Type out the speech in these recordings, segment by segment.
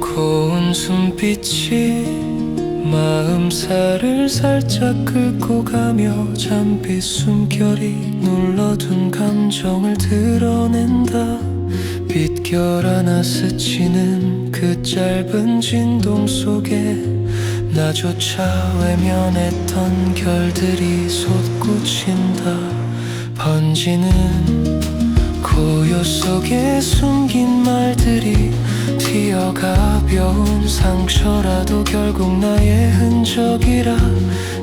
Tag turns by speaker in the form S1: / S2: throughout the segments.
S1: 고운 숨빛이 마음살을 살짝 긁고 가며 잠빛 숨결이 눌러둔 감정을 드러낸다. 빛결 하나 스치는 그 짧은 진동 속에 나조차 외면했던 결들이 솟구친다. 번지는 고요 속에 숨긴 말들이 튀어 가벼운 상처라도 결국 나의 흔적이라.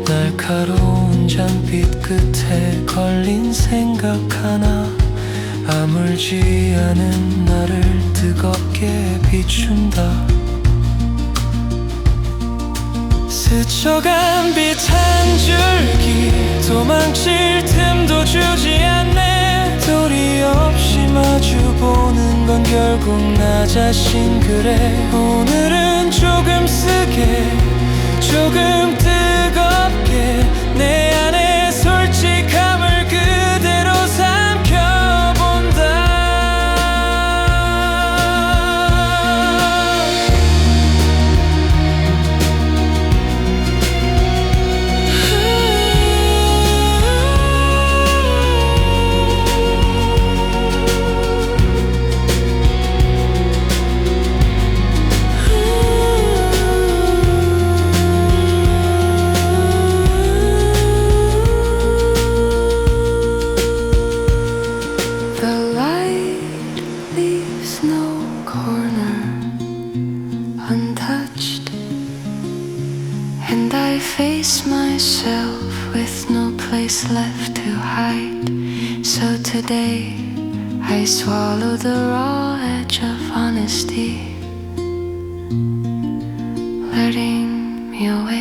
S1: 날카로운 잔빛 끝에 걸린 생각 하나. 아물지 않은 나를 뜨겁게 비춘다 스쳐간 빛 한 줄기 도망칠 틈도 주지 않네. 도리 없이 마주보는 건 결국 나 자신 그래. 오늘은 조금 쓰게 조금
S2: face myself with no place left to hide. So today I swallow the raw edge of honesty, letting me away.